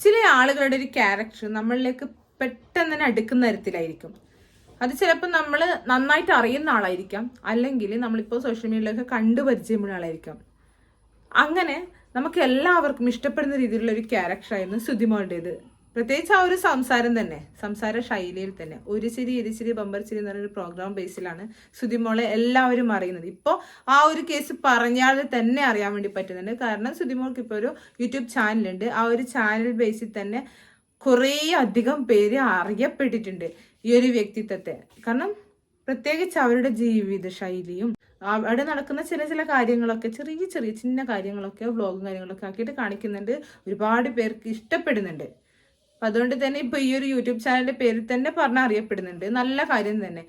ചില ആളുകളുടെ ഒരു ക്യാരക്ടർ നമ്മളിലേക്ക് പെട്ടെന്ന് തന്നെ അടുക്കുന്ന തരത്തിലായിരിക്കും. അത് ചിലപ്പോൾ നമ്മൾ നന്നായിട്ട് അറിയുന്ന ആളായിരിക്കാം. അല്ലെങ്കിൽ നമ്മളിപ്പോൾ സോഷ്യൽ മീഡിയയിലൊക്കെ കണ്ടു പരിചയമുള്ള ആളായിരിക്കാം. അങ്ങനെ നമുക്ക് എല്ലാവർക്കും ഇഷ്ടപ്പെടുന്ന രീതിയിലുള്ള ഒരു ക്യാരക്ടറായിരുന്നു സുതിമോളുടേത്. പ്രത്യേകിച്ച് ആ ഒരു സംസാരം തന്നെ സംസാര ശൈലിയിൽ തന്നെ. ഒരു ചിരി ഇരിച്ചിരി ബമ്പർ ചിരി എന്ന് പറയുന്ന പ്രോഗ്രാം ബേസിലാണ് സുതിമോളെ എല്ലാവരും അറിയുന്നത്. ഇപ്പോൾ ആ ഒരു കേസ് പറഞ്ഞാൽ തന്നെ അറിയാൻ വേണ്ടി പറ്റുന്നുണ്ട്. കാരണം സുതിമോൾക്ക് ഇപ്പോൾ ഒരു യൂട്യൂബ് ചാനലുണ്ട് ആ ഒരു ചാനൽ ബേസിൽ തന്നെ കുറേ അധികം പേര് അറിയപ്പെട്ടിട്ടുണ്ട് ഈ ഒരു വ്യക്തിത്വത്തെ. കാരണം പ്രത്യേകിച്ച് അവരുടെ ജീവിത ശൈലിയും അവിടെ നടക്കുന്ന ചില ചില കാര്യങ്ങളൊക്കെ ചെറിയ ചെറിയ ചിന്ന കാര്യങ്ങളൊക്കെ വ്ളോഗും കാര്യങ്ങളൊക്കെ ആക്കിയിട്ട് കാണിക്കുന്നുണ്ട്. ഒരുപാട് പേർക്ക് ഇഷ്ടപ്പെടുന്നുണ്ട്. അപ്പം അതുകൊണ്ട് തന്നെ ഇപ്പോൾ ഈ ഒരു യൂട്യൂബ് ചാനലിന്റെ പേരിൽ തന്നെ പറഞ്ഞ അറിയപ്പെടുന്നുണ്ട് നല്ല കാര്യം തന്നെ.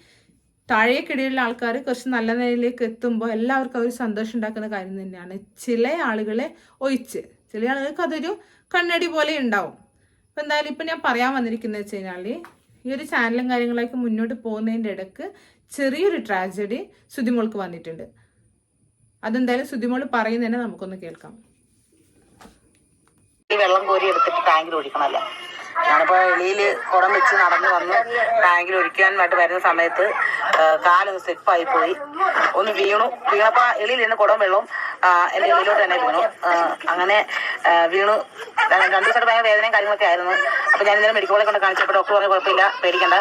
താഴേക്കിടയിലുള്ള ആൾക്കാർ കുറച്ച് നല്ല നിലയിലേക്ക് എത്തുമ്പോൾ എല്ലാവർക്കും അവർ സന്തോഷം ഉണ്ടാക്കുന്ന കാര്യം തന്നെയാണ്. ചില ആളുകളെ ഒഴിച്ച് ചില ആളുകൾക്ക് അതൊരു കണ്ണടി പോലെ ഉണ്ടാവും. അപ്പം എന്തായാലും ഇപ്പം ഞാൻ പറയാൻ വന്നിരിക്കുന്നത് വെച്ച് കഴിഞ്ഞാൽ ഈ ഒരു ചാനലും കാര്യങ്ങളൊക്കെ മുന്നോട്ട് പോകുന്നതിന്റെ ഇടയ്ക്ക് ചെറിയൊരു ട്രാജഡി സുതിമോൾക്ക് വന്നിട്ടുണ്ട്. അതെന്തായാലും സുതിമോൾ പറയുന്നതന്നെ നമുക്കൊന്ന് കേൾക്കാം. വെള്ളം കോരി എടുത്തിട്ട് ടാങ്കിൽ ഒഴിക്കണമല്ലോ. ഞാനിപ്പോ എളിയിൽ കുടം വെച്ച് നടന്നു വന്ന് ബാങ്കിൽ ഒഴിക്കാനായിട്ട് വരുന്ന സമയത്ത് കാലൊന്ന് സ്ലിപ്പായി പോയി. ഒന്ന് വീണു. വീണപ്പോ എളിയിൽ നിന്ന് കുടം വെള്ളവും എന്റെ എളിയിലോട്ട് തന്നെ വീണു. അങ്ങനെ വീണു. രണ്ടു ദിവസമായിട്ട് ഭയങ്കര വേദനയും കാര്യങ്ങളൊക്കെ ആയിരുന്നു. അപ്പൊ ഞാൻ ഇന്നലെ മെഡിക്കൽ കൊണ്ട് കാണിച്ചപ്പോൾ ഡോക്ടർ പറഞ്ഞ കുഴപ്പമില്ല പേടിക്കണ്ട.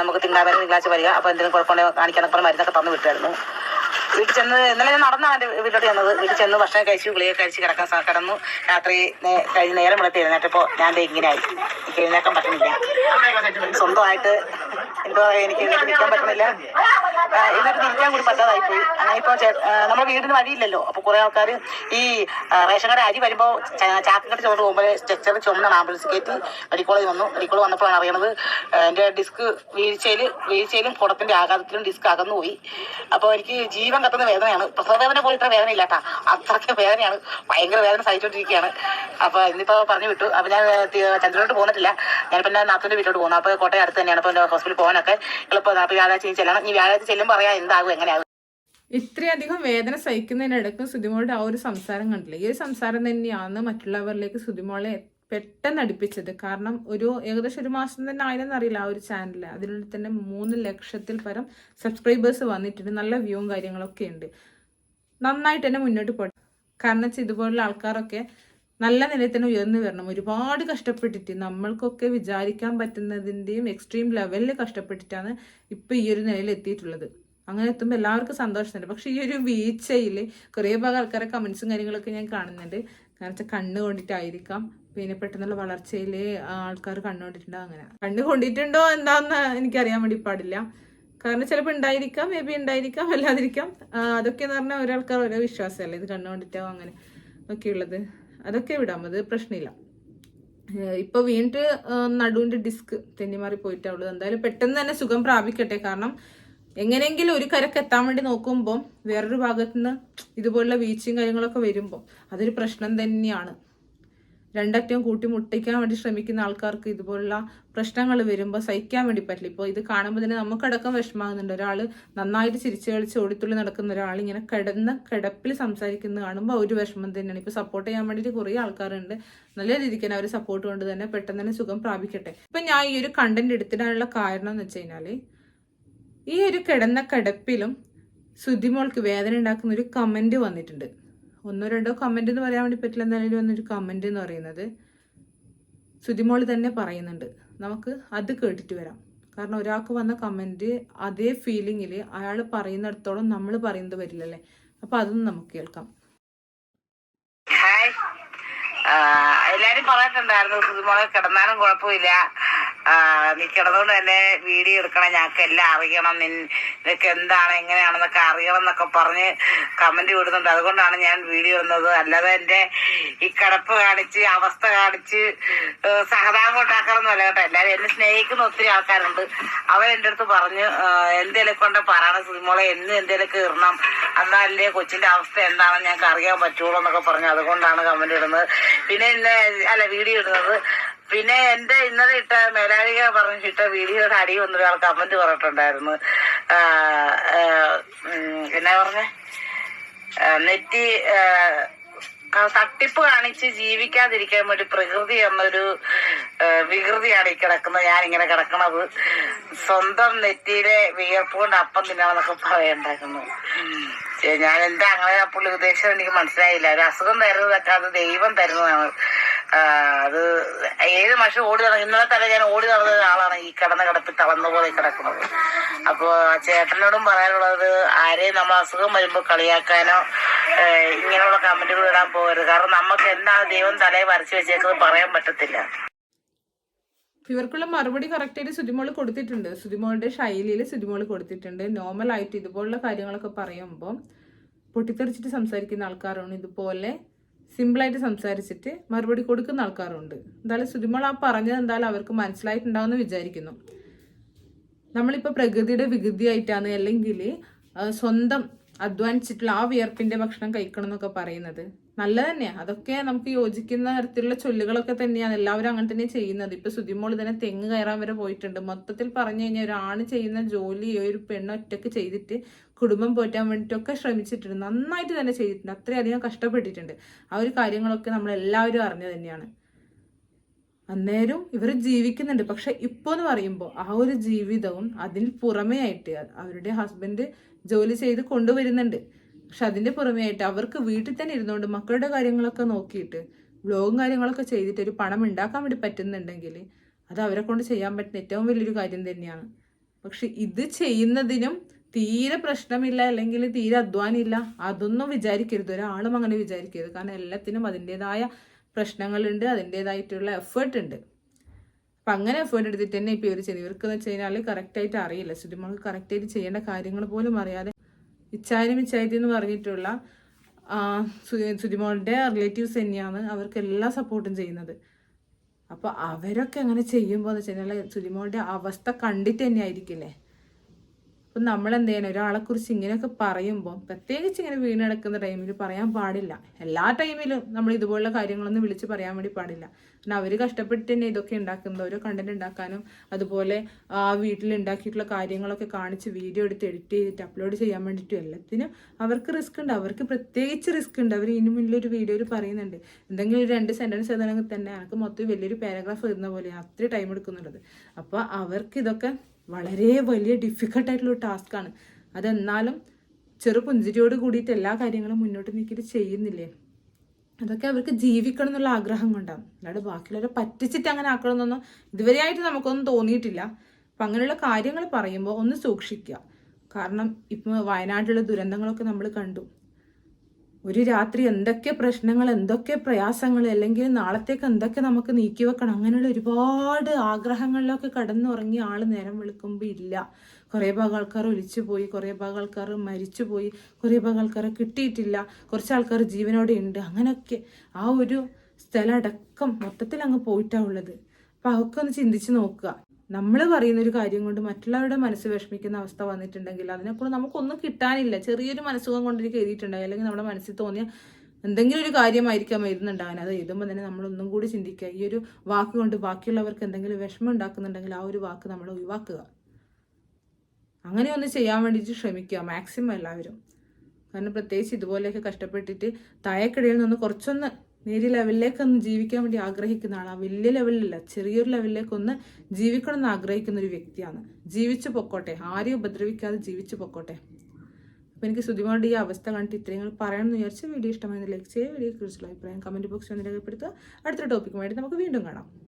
നമുക്ക് തിങ്കളാഴ്ച തിങ്കളാഴ്ച വരിക. അപ്പൊ എന്തെങ്കിലും കുഴപ്പമുണ്ടെങ്കിൽ കാണിക്കാൻ പറഞ്ഞ് മരുന്നൊക്കെ തന്നു വിട്ടായിരുന്നു. വീട്ടിൽ ചെന്ന് ഇന്നലെ ഞാൻ നടന്നാണ് എന്റെ വീട്ടിലോട്ട് ചെന്നത്. വീട്ടിൽ ചെന്ന് ഭക്ഷണം കഴിച്ചു ഗുളിക കഴിച്ച് കിടക്കാൻ കിടന്നു. രാത്രി കഴിഞ്ഞ് നേരം എഴുന്നേറ്റപ്പോൾ ഞാൻ ഇങ്ങനെയായി എനിക്ക് എഴുന്നേക്കാൻ പറ്റുന്നില്ല സ്വന്തമായിട്ട് എന്തോ എനിക്ക് എഴുന്നേറ്റ് നിൽക്കാൻ പറ്റുന്നില്ല. എന്നിട്ട് നിൽക്കാൻ കൂടി പറ്റാതായി പോയി അങ്ങനെ ഇപ്പോൾ നമ്മുടെ വീടിന് വഴിയില്ലല്ലോ. അപ്പോൾ കുറേ ആൾക്കാർ ഈ റേഷൻ കട അരി വരുമ്പോൾ ചാക്കിട്ട് ചോറ് പോകുമ്പോൾ സ്ട്രെച്ചർ ചുമന്നാണ് ആംബുലൻസ് കയറ്റി മെഡിക്കൽ കോളേജ് വന്നു. മെഡിക്കൽ കോളേജ് വന്നപ്പോഴാണ് അറിയണത് എന്റെ എന്റെ ഡിസ്ക് വീഴ്ചയിൽ വീഴ്ചയിലും കുടത്തിന്റെ ആഘാതത്തിലും ഡിസ്ക് അകന്നു പോയി അപ്പോൾ എനിക്ക് ജീവൻ കത്തുന്ന വേദനയാണ്. പ്രസവ വേദന പോലെ ഇത്ര വേദന ഇല്ലാട്ടാ അത്രയ്ക്ക് വേദനയാണ്. ഭയങ്കര വേദന സഹിച്ചുകൊണ്ടിരിക്കുകയാണ് അപ്പോൾ ഇന്നിപ്പോ പറഞ്ഞു വിട്ടു. അപ്പോൾ ഞാൻ ചന്ദ്രനോട്ട് പോന്നിട്ടില്ല. ഞാനിപ്പോൾ എന്റെ നാത്തൂന്റെ വീട്ടിലോട്ട് പോകുന്നു. അപ്പോൾ കോട്ടയം അടുത്ത് തന്നെയാണ്. എന്റെ ഹോസ്പിറ്റലിൽ പോകാനൊക്കെ എളുപ്പമാണ് അപ്പോൾ വ്യാഴാഴ്ച ചെല്ലണം. ഈ വ്യാഴാഴ്ച ചെല്ലുമ്പോൾ പറയാം എന്താകും എങ്ങനെയാകും. ഇത്രയധികം വേദന സഹിക്കുന്നതിനിടയ്ക്ക് സുതിമോളുടെ ആ ഒരു സംസാരം കണ്ടില്ല? ഈ ഒരു സംസാരം തന്നെയാണ് മറ്റുള്ളവരിലേക്ക് സുതിമോളെ പെട്ടെന്ന് അടുപ്പിച്ചത്. കാരണം ഒരു ഏകദേശം ഒരു മാസം തന്നെ ആയിരുന്നു അറിയില്ല ആ ഒരു ചാനലിൽ അതിനുള്ളിൽ തന്നെ മൂന്ന് ലക്ഷത്തിൽ പരം സബ്സ്ക്രൈബേഴ്സ് വന്നിട്ടുണ്ട്. നല്ല വ്യൂവും കാര്യങ്ങളൊക്കെ ഉണ്ട്. നന്നായിട്ട് തന്നെ മുന്നോട്ട് പോട്ടെ കാരണം വെച്ചാൽ ഇതുപോലുള്ള ആൾക്കാരൊക്കെ നല്ല നിലയിൽ തന്നെ ഉയർന്നു വരണം. ഒരുപാട് കഷ്ടപ്പെട്ടിട്ട് നമ്മൾക്കൊക്കെ വിചാരിക്കാൻ പറ്റുന്നതിന്റെയും എക്സ്ട്രീം ലെവലിൽ കഷ്ടപ്പെട്ടിട്ടാണ് ഇപ്പം ഈ ഒരു നിലയിൽ എത്തിയിട്ടുള്ളത്. അങ്ങനെ എത്തുമ്പോൾ എല്ലാവർക്കും സന്തോഷമുണ്ട്. പക്ഷെ ഈ ഒരു വീഴ്ചയിൽ കുറേ ഭാഗം ആൾക്കാരെ കമൻസും കാര്യങ്ങളൊക്കെ ഞാൻ കാണുന്നുണ്ട്. കാരണം വെച്ചാൽ കണ്ണ് കൊണ്ടിട്ടായിരിക്കാം. പിന്നെ പെട്ടെന്നുള്ള വളർച്ചയിൽ ആൾക്കാർ കണ്ണ് കൊണ്ടിട്ടുണ്ടോ അങ്ങനെ. കണ്ണ് കൊണ്ടിട്ടുണ്ടോ എന്താന്ന് എനിക്കറിയാൻ വേണ്ടി പാടില്ല. കാരണം ചിലപ്പോൾ ഉണ്ടായിരിക്കാം മേ ബി ഉണ്ടായിരിക്കാം അല്ലാതിരിക്കാം. അതൊക്കെ എന്ന് പറഞ്ഞാൽ ഒരാൾക്കാർ ഓരോ വിശ്വാസമല്ലേ? ഇത് കണ്ണ് കൊണ്ടിട്ടോ അങ്ങനെ ഒക്കെ ഉള്ളത് അതൊക്കെ വിടാം അത് പ്രശ്നമില്ല. ഇപ്പൊ വീണ്ടും നടുവിന്റെ ഡിസ്ക് തെന്നിമാറി പോയിട്ടുള്ളത് എന്തായാലും പെട്ടെന്ന് തന്നെ സുഖം പ്രാപിക്കട്ടെ. കാരണം എങ്ങനെയെങ്കിലും ഒരു കരക്ക് എത്താൻ വേണ്ടി നോക്കുമ്പോൾ വേറൊരു ഭാഗത്തുനിന്ന് ഇതുപോലുള്ള വീഴ്ചയും കാര്യങ്ങളൊക്കെ വരുമ്പോൾ അതൊരു പ്രശ്നം തന്നെയാണ്. രണ്ടറ്റവും കൂട്ടി മുട്ടിക്കാൻ വേണ്ടി ശ്രമിക്കുന്ന ആൾക്കാർക്ക് ഇതുപോലുള്ള പ്രശ്നങ്ങൾ വരുമ്പോൾ സഹിക്കാൻ വേണ്ടി പറ്റില്ല. ഇപ്പോൾ ഇത് കാണുമ്പോൾ തന്നെ നമുക്കടക്കം വിഷമാകുന്നുണ്ട് ഒരാൾ നന്നായിട്ട് ചിരിച്ചു കളിച്ച് ഓടിത്തുള്ളി നടക്കുന്ന ഒരാൾ ഇങ്ങനെ കിടന്ന് കിടപ്പിൽ സംസാരിക്കുന്നത് കാണുമ്പോൾ ഒരു വിഷമം തന്നെയാണ്. ഇപ്പോൾ സപ്പോർട്ട് ചെയ്യാൻ വേണ്ടിയിട്ട് കുറേ ആൾക്കാരുണ്ട്. നല്ല രീതിക്ക് തന്നെ അവർ സപ്പോർട്ട് കൊണ്ട് തന്നെ പെട്ടെന്ന് തന്നെ സുഖം പ്രാപിക്കട്ടെ. ഇപ്പം ഞാൻ ഈ ഒരു കണ്ടന്റ് എടുത്തിടാനുള്ള കാരണം എന്ന് വെച്ച് കഴിഞ്ഞാൽ ഈ ഒരു കിടന്ന കിടപ്പിലും സുതിമോൾക്ക് വേദന ഉണ്ടാക്കുന്ന ഒരു കമന്റ് വന്നിട്ടുണ്ട്. ഒന്നോ രണ്ടോ കമന്റ് എന്ന് പറയാൻ വേണ്ടി പറ്റില്ല. എന്തായാലും വന്നൊരു കമന്റ് എന്ന് പറയുന്നത് സുതിമോൾ തന്നെ പറയുന്നുണ്ട്. നമുക്ക് അത് കേട്ടിട്ട് വരാം. കാരണം ഒരാൾക്ക് വന്ന കമന്റ് അതേ ഫീലിങ്ങിൽ അയാൾ പറയുന്നിടത്തോളം നമ്മൾ പറയുന്നത് വരില്ലല്ലേ? അപ്പൊ അതൊന്നും നമുക്ക് കേൾക്കാം. ഹായ് എല്ലാരും പറഞ്ഞിട്ടുണ്ടായിരുന്നു സുതുമോളെ കിടന്നാലും കുഴപ്പമില്ല. നീ കിടന്നുകൊണ്ട് തന്നെ വീഡിയോ എടുക്കണം. ഞങ്ങൾക്ക് എല്ലാം അറിയണം നിനക്ക് എന്താണ് എങ്ങനെയാണെന്നൊക്കെ അറിയണം എന്നൊക്കെ പറഞ്ഞ് കമന്റ് വിടുന്നുണ്ട് അതുകൊണ്ടാണ് ഞാൻ വീഡിയോ ഇടുന്നത്. അല്ലാതെ എന്റെ ഈ കിടപ്പ് കാണിച്ച് അവസ്ഥ കാണിച്ച് സഹതാപം ഉണ്ടാക്കണമെന്നല്ല കേട്ടോ. എല്ലാരും എന്നെ സ്നേഹിക്കുന്ന ഒത്തിരി ആൾക്കാരുണ്ട്. അവർ എന്റെ അടുത്ത് പറഞ്ഞു എന്തേലും കൊണ്ട് പറയണം സിനിമകളെ എന്ന് എന്തേലൊക്കെ ഇടണം. എന്നാലേ കൊച്ചിന്റെ അവസ്ഥ എന്താണെന്ന് ഞങ്ങൾക്ക് അറിയാൻ പറ്റുള്ളൂ എന്നൊക്കെ പറഞ്ഞു അതുകൊണ്ടാണ് കമന്റ് ഇടുന്നത്. പിന്നെ ഇന്ന് അല്ല വീഡിയോ ഇടുന്നത്. പിന്നെ എന്റെ ഇന്നലെ ഇട്ട മേലാളിക പറഞ്ഞിട്ട വീഡിയോയുടെ അടി വന്നൊരാൾ കമന്റ് പറഞ്ഞിട്ടുണ്ടായിരുന്നു. എന്നാ പറഞ്ഞ? നെറ്റി തട്ടിപ്പ് കാണിച്ച് ജീവിക്കാതിരിക്കാൻ വേണ്ടി പ്രകൃതി എന്നൊരു വികൃതിയാണ് ഈ കിടക്കുന്നത്. ഞാൻ ഇങ്ങനെ കിടക്കണത്. സ്വന്തം നെറ്റിയിലെ വിയർപ്പ് കൊണ്ട് അപ്പം തിന്നണമെന്നൊക്കെ പറയണ്ടായിരുന്നു. ഞാൻ എന്താ അങ്ങനെ പുള്ളി ഉദ്ദേശം എനിക്ക് മനസ്സിലായില്ല. ഒരു അസുഖം തരുന്നതൊക്കെ അത് ദൈവം തരുന്നതാണ്. അത് ഏത് മനുഷ്യൻ ഓടി നടന്നു ഇന്നലെ തന്നെ ഞാൻ ഓടി നടന്ന ഒരാളാണ് ഈ കിടന്ന കിടപ്പിൽ തളർന്ന പോലെ കിടക്കുന്നത്. അപ്പോ ആ ചേട്ടനോടും പറയാനുള്ളത് ആരെയും നമ്മൾ അസുഖം വരുമ്പോൾ കളിയാക്കാനോ ഇങ്ങനെയുള്ള കമന്റുകൾ ഇടാൻ പോകരുത്. കാരണം നമുക്ക് എന്താണ് ദൈവം തലയെ വരച്ചു വെച്ചേക്കുന്നത് പറയാൻ പറ്റത്തില്ല. ഇവർക്കുള്ള മറുപടി കറക്റ്റായിട്ട് സുതിമോൾ കൊടുത്തിട്ടുണ്ട്. സുതിമോളുടെ ശൈലിയിൽ സുതിമോൾ കൊടുത്തിട്ടുണ്ട്. നോർമൽ ആയിട്ട് ഇതുപോലുള്ള കാര്യങ്ങളൊക്കെ പറയുമ്പോൾ പൊട്ടിത്തെറിച്ചിട്ട് സംസാരിക്കുന്ന ആൾക്കാരാണ് ഇതുപോലെ സിമ്പിളായിട്ട് സംസാരിച്ചിട്ട് മറുപടി കൊടുക്കുന്ന ആൾക്കാരുണ്ട്. എന്തായാലും സുരിമോൾ ആ പറഞ്ഞത് എന്തായാലും അവർക്ക് മനസ്സിലായിട്ടുണ്ടാവുമെന്ന് വിചാരിക്കുന്നു. നമ്മളിപ്പോൾ പ്രകൃതിയുടെ വികൃതിയായിട്ടാണ് അല്ലെങ്കിൽ സ്വന്തം അധ്വാനിച്ചിട്ടുള്ള ആ വിയർപ്പിന്റെ ഭക്ഷണം കഴിക്കണം എന്നൊക്കെ പറയുന്നത്. നല്ല തന്നെയാണ് അതൊക്കെ നമുക്ക് യോജിക്കുന്ന തരത്തിലുള്ള ചൊല്ലുകളൊക്കെ തന്നെയാണ് എല്ലാവരും അങ്ങനെ തന്നെ ചെയ്യുന്നത്. ഇപ്പൊ സുതിമോൾ തന്നെ തെങ്ങ് കയറാൻ വരെ പോയിട്ടുണ്ട്. മൊത്തത്തിൽ പറഞ്ഞു കഴിഞ്ഞാൽ ഒരാണ് ചെയ്യുന്ന ജോലി ഒരു പെണ്ണ് ഒറ്റയ്ക്ക് ചെയ്തിട്ട് കുടുംബം പോറ്റാൻ വേണ്ടിയിട്ടൊക്കെ ശ്രമിച്ചിട്ടുണ്ട്. നന്നായിട്ട് തന്നെ ചെയ്തിട്ടുണ്ട്. അത്രയധികം കഷ്ടപ്പെട്ടിട്ടുണ്ട്. ആ ഒരു കാര്യങ്ങളൊക്കെ നമ്മൾ എല്ലാവരും അറിഞ്ഞു തന്നെയാണ്. അന്നേരം ഇവർ ജീവിക്കുന്നുണ്ട്. പക്ഷെ ഇപ്പോ എന്ന് പറയുമ്പോൾ ആ ഒരു ജീവിതവും അതിന് പുറമേ ആയിട്ട് അവരുടെ ഹസ്ബൻഡ് ജോലി ചെയ്ത് കൊണ്ടുവരുന്നുണ്ട്. പക്ഷെ അതിന്റെ പുറമേ ആയിട്ട് അവർക്ക് വീട്ടിൽ തന്നെ ഇരുന്നുകൊണ്ട് മക്കളുടെ കാര്യങ്ങളൊക്കെ നോക്കിയിട്ട് വ്ലോഗും കാര്യങ്ങളൊക്കെ ചെയ്തിട്ട് ഒരു പണം ഉണ്ടാക്കാൻ വേണ്ടി പറ്റുന്നുണ്ടെങ്കിൽ അത് അവരെ കൊണ്ട് ചെയ്യാൻ പറ്റുന്ന ഏറ്റവും വലിയൊരു കാര്യം തന്നെയാണ്. പക്ഷെ ഇത് ചെയ്യുന്നതിനും തീരെ പ്രശ്നമില്ല അല്ലെങ്കിൽ തീരെ അധ്വാനമില്ല അതൊന്നും വിചാരിക്കരുത്. ഒരാളും അങ്ങനെ വിചാരിക്കരുത്. കാരണം എല്ലാത്തിനും അതിന്റെതായ പ്രശ്നങ്ങളുണ്ട് അതിന്റെതായിട്ടുള്ള എഫേർട്ട് ഉണ്ട്. അപ്പം അങ്ങനെ എഫേർട്ട് എടുത്തിട്ട് തന്നെ ഇപ്പോൾ ഇവർ ചെയ്യുന്നത് ഇവർക്ക് എന്ന് വെച്ച് കഴിഞ്ഞാൽ കറക്റ്റായിട്ട് അറിയില്ല. സുതിമൾക്ക് കറക്റ്റായിട്ട് ചെയ്യേണ്ട കാര്യങ്ങൾ പോലും അറിയാതെ ഇച്ചാരി ഇച്ചായത്തി എന്ന് പറഞ്ഞിട്ടുള്ള സുതിമോളുടെ റിലേറ്റീവ്സ് തന്നെയാണ് അവർക്ക് എല്ലാ സപ്പോർട്ടും ചെയ്യുന്നത്. അപ്പോൾ അവരൊക്കെ അങ്ങനെ ചെയ്യുമ്പോൾ എന്ന് വെച്ച് കഴിഞ്ഞാൽ സുതിമോളുടെ അവസ്ഥ കണ്ടിട്ട് തന്നെ ആയിരിക്കില്ലേ? അപ്പം നമ്മൾ എന്ത് ചെയ്യണം ഒരാളെ കുറിച്ച് ഇങ്ങനെയൊക്കെ പറയുമ്പോൾ പ്രത്യേകിച്ച് ഇങ്ങനെ വീണടക്കുന്ന ടൈമിൽ പറയാൻ പാടില്ല. എല്ലാ ടൈമിലും നമ്മൾ ഇതുപോലുള്ള കാര്യങ്ങളൊന്നും വിളിച്ച് പറയാൻ വേണ്ടി പാടില്ല. കാരണം അവർ കഷ്ടപ്പെട്ട് തന്നെ ഇതൊക്കെ ഉണ്ടാക്കുന്നത് ഓരോ കണ്ടന്റ് ഉണ്ടാക്കാനും അതുപോലെ ആ വീട്ടിൽ ഉണ്ടാക്കിയിട്ടുള്ള കാര്യങ്ങളൊക്കെ കാണിച്ച് വീഡിയോ എടുത്ത് എഡിറ്റ് ചെയ്തിട്ട് അപ്ലോഡ് ചെയ്യാൻ വേണ്ടിയിട്ടും എല്ലാത്തിനും അവർക്ക് റിസ്ക് ഉണ്ട് അവർക്ക് പ്രത്യേകിച്ച് റിസ്ക് ഉണ്ട് അവർ ഇനി മുന്നിലൊരു വീഡിയോയിൽ പറയുന്നുണ്ട്. എന്തെങ്കിലും ഒരു രണ്ട് സെന്റൻസ് എഴുതണമെങ്കിൽ തന്നെ എനിക്ക് മൊത്തം വലിയൊരു പാരഗ്രാഫ് എഴുതുന്ന പോലെ അത്ര ടൈം എടുക്കുന്നുള്ളത്. അപ്പോൾ അവർക്ക് ഇതൊക്കെ വളരെ വലിയ ഡിഫിക്കൽട്ടായിട്ടുള്ള ടാസ്ക്കാണ് അതെന്നാലും ചെറു പുഞ്ചിരിയോട് കൂടിയിട്ട് എല്ലാ കാര്യങ്ങളും മുന്നോട്ട് നീക്കിയിട്ട് ചെയ്യുന്നില്ലേ? അതൊക്കെ അവർക്ക് ജീവിക്കണം എന്നുള്ള ആഗ്രഹം കൊണ്ടാണ്. അല്ലാണ്ട് ബാക്കിയുള്ളവരെ പറ്റിച്ചിട്ട് അങ്ങനെ ആക്കണമെന്നൊന്നും ഇതുവരെയായിട്ട് നമുക്കൊന്നും തോന്നിയിട്ടില്ല. അപ്പം അങ്ങനെയുള്ള കാര്യങ്ങൾ പറയുമ്പോൾ ഒന്ന് സൂക്ഷിക്കുക. കാരണം ഇപ്പം വയനാട്ടിലുള്ള ദുരന്തങ്ങളൊക്കെ നമ്മൾ കണ്ടു. ഒരു രാത്രി എന്തൊക്കെ പ്രശ്നങ്ങൾ എന്തൊക്കെ പ്രയാസങ്ങൾ അല്ലെങ്കിൽ നാളത്തേക്ക് എന്തൊക്കെ നമുക്ക് നീക്കി വെക്കണം അങ്ങനെയുള്ള ഒരുപാട് ആഗ്രഹങ്ങളിലൊക്കെ കടന്നുറങ്ങി ആൾ നേരം വെളുക്കുമ്പോൾ ഇല്ല. കുറേ ഭാഗം ആൾക്കാർ ഒലിച്ചു പോയി കുറേ ഭാഗം ആൾക്കാർ മരിച്ചു പോയി കുറേ ഭാഗം ആൾക്കാരെ കിട്ടിയിട്ടില്ല കുറച്ച് ആൾക്കാർ ജീവനോടെ ഉണ്ട്. അങ്ങനെയൊക്കെ ആ ഒരു സ്ഥലം അടക്കം മൊത്തത്തിൽ അങ്ങ് പോയിട്ടാണ് ഉള്ളത്. അപ്പം അതൊക്കെ ഒന്ന് ചിന്തിച്ച് നോക്കുക. നമ്മൾ പറയുന്ന ഒരു കാര്യം കൊണ്ട് മറ്റുള്ളവരുടെ മനസ്സ് വിഷമിക്കുന്ന അവസ്ഥ വന്നിട്ടുണ്ടെങ്കിൽ അതിനെക്കൂടെ നമുക്കൊന്നും കിട്ടാനില്ല. ചെറിയൊരു മനസ്സുഖം കൊണ്ടിരിക്കും എഴുതിയിട്ടുണ്ടായി. അല്ലെങ്കിൽ നമ്മുടെ മനസ്സിൽ തോന്നിയ എന്തെങ്കിലും ഒരു കാര്യമായിരിക്കാം എഴുതുന്നുണ്ടാകാൻ അത് എഴുതുമ്പോൾ തന്നെ നമ്മൾ ഒന്നും കൂടി ചിന്തിക്കുക. ഈ ഒരു വാക്ക് കൊണ്ട് ബാക്കിയുള്ളവർക്ക് എന്തെങ്കിലും വിഷമം ഉണ്ടാക്കുന്നുണ്ടെങ്കിൽ ആ ഒരു വാക്ക് നമ്മൾ ഒഴിവാക്കുക. അങ്ങനെ ഒന്ന് ചെയ്യാൻ വേണ്ടിയിട്ട് ശ്രമിക്കുക. മാക്സിമം എല്ലാവരും. കാരണം പ്രത്യേകിച്ച് ഇതുപോലെയൊക്കെ കഷ്ടപ്പെട്ടിട്ട് തായക്കിടയിൽ നിന്ന് കുറച്ചൊന്ന് നേരിയ ലെവലിലേക്കൊന്ന് ജീവിക്കാൻ വേണ്ടി ആഗ്രഹിക്കുന്ന ആളാണ് വലിയ ലെവലിലല്ല ചെറിയൊരു ലെവലിലേക്കൊന്ന് ജീവിക്കണം എന്ന് ആഗ്രഹിക്കുന്ന ഒരു വ്യക്തിയാണ്. ജീവിച്ചു പൊക്കോട്ടെ. ആരെയും ഉപദ്രവിക്കാതെ ജീവിച്ചു പൊക്കോട്ടെ. അപ്പോൾ എനിക്ക് സുധിമോട് ഈ അവസ്ഥ കണ്ടിട്ട് ഇത്രയും പറയണം എന്ന് വിചാരിച്ച വീഡിയോ ഇഷ്ടമായി ലൈക്ക് ചെയ്യുക വീഡിയോ അഭിപ്രായം കമന്റ് ബോക്സിൽ ഒന്ന് രേഖപ്പെടുത്തുക. അടുത്ത ടോപ്പിക്കുമായിട്ട് നമുക്ക് വീണ്ടും കാണാം.